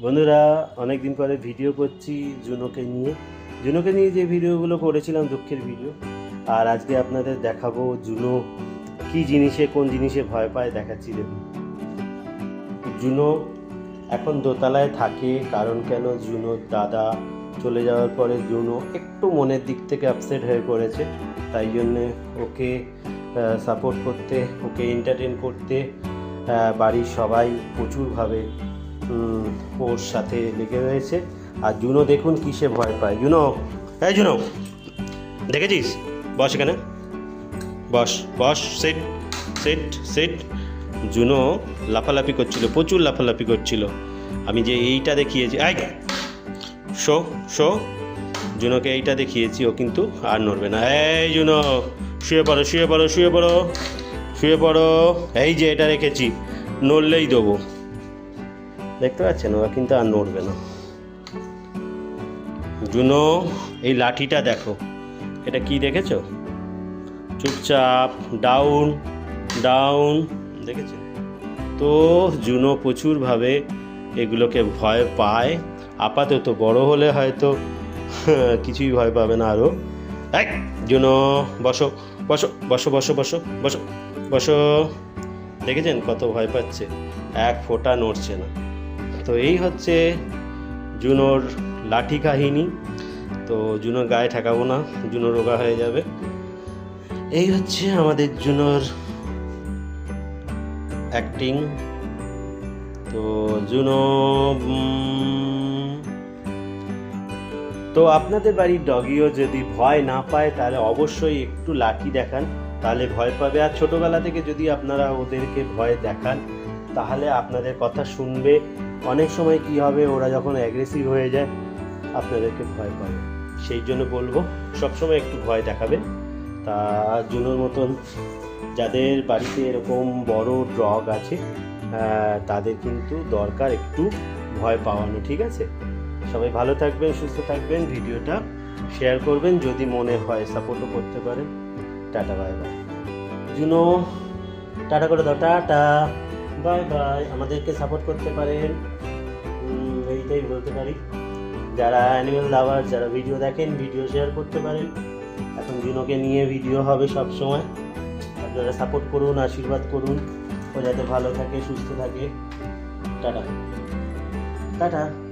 বন্ধুরা অনেক দিন পরে ভিডিও করছি জুনোকে নিয়ে। জুনোকে নিয়ে যে ভিডিওগুলো করেছিলাম, দুঃখের ভিডিও। আর আজকে আপনাদের দেখাবো জুনো কি জিনিসে, কোন জিনিসে ভয় পায়, দেখাচ্ছি দেখুন। জুনো এখন দোতলায় থাকে, কারণ কেন? জুনোর দাদা চলে যাওয়ার পরে জুনো একটু মনের দিক থেকে আপসেট হয়ে পড়েছে। তাই জন্যে ওকে সাপোর্ট করতে, ওকে এন্টারটেন করতে বাড়ির সবাই প্রচুরভাবে ওর সাথে লেগে রয়েছে। আর জুনো দেখুন কিসে ভয় পায়। জুনো হ্যাঁ জুনো, দেখেছিস? বস এখানে। বস বস সেট সেট সেট জুনো লাফালাফি করছিল, প্রচুর লাফালাফি করছিল। আমি যে এইটা দেখিয়েছি আই শো শো। জুনোকে এইটা দেখিয়েছি, ও কিন্তু আর নড়বে না। এই জুনো, শুয়ে পড়ো শুয়ে পড়ো শুয়ে পড়ো শুয়ে পড়ো। এই যে এটা রেখেছি, নড়লেই দেবো। দেখতে পাচ্ছেন, ওরা কিন্তু আর নড়বে না। জুনো, এই লাঠিটা দেখো, এটা কি দেখেছ? চুপচাপ ডাউন ডাউন দেখেছেন তো জুনো প্রচুরভাবে এগুলোকে ভয় পায়। আপাতত বড় হলে হয়তো কিছুই ভয় পাবে না আরও। এক জুনো, বসো বসো বসো বসো বসো বসো বসো। দেখেছেন কত ভয় পাচ্ছে? এক ফোঁটা নড়ছে না। তো এই হচ্ছে জুনোর লাঠি কাহিনী। তো জুনোর গায়ে ঠেকাবো না, জুনো রোগা হয়ে যাবে। এই হচ্ছে আমাদের জুনোর অ্যাক্টিং তো জুনো তো আপনাদের বাড়ির ডগিও যদি ভয় না পায়, তাহলে অবশ্যই একটু লাঠি দেখান। তাহলে ভয় পাবে। আর ছোটোবেলা থেকে যদি আপনারা ওদেরকে ভয় দেখান তাহলে আপনাদের কথা শুনবে। অনেক সময় কি হবে, ওরা যখন অ্যাগ্রেসিভ হয়ে যায়, আপনাদেরকে ভয় পাবে। সেই জন্য বলব, সবসময় একটু ভয় দেখাবেন। তা জুনোর মতন যাদের বাড়িতে এরকম বড় ডগ আছে তাদের কিন্তু দরকার একটু ভয় পাওয়ানো, ঠিক আছে? সবাই ভালো থাকবেন, সুস্থ থাকবেন, ভিডিওটা শেয়ার করবেন, যদি মনে হয় সাপোর্টও করতে পারেন। Tata bye bye Juno, tata করে দাও, টাটা। Bye bye. আমাদেরকে সাপোর্ট করতে পারেন। এইটাই বলতে পারি। যারা অ্যানিমেল লাভার যারা ভিডিও দেখেন ভিডিও শেয়ার করতে পারেন। এখন জুনোকে নিয়ে ভিডিও হবে সব সময় আপনারা সাপোর্ট করুন, আশীর্বাদ করুন। ও যাতে ভালো থাকে, সুস্থ থাকে। টাটা। টাটা।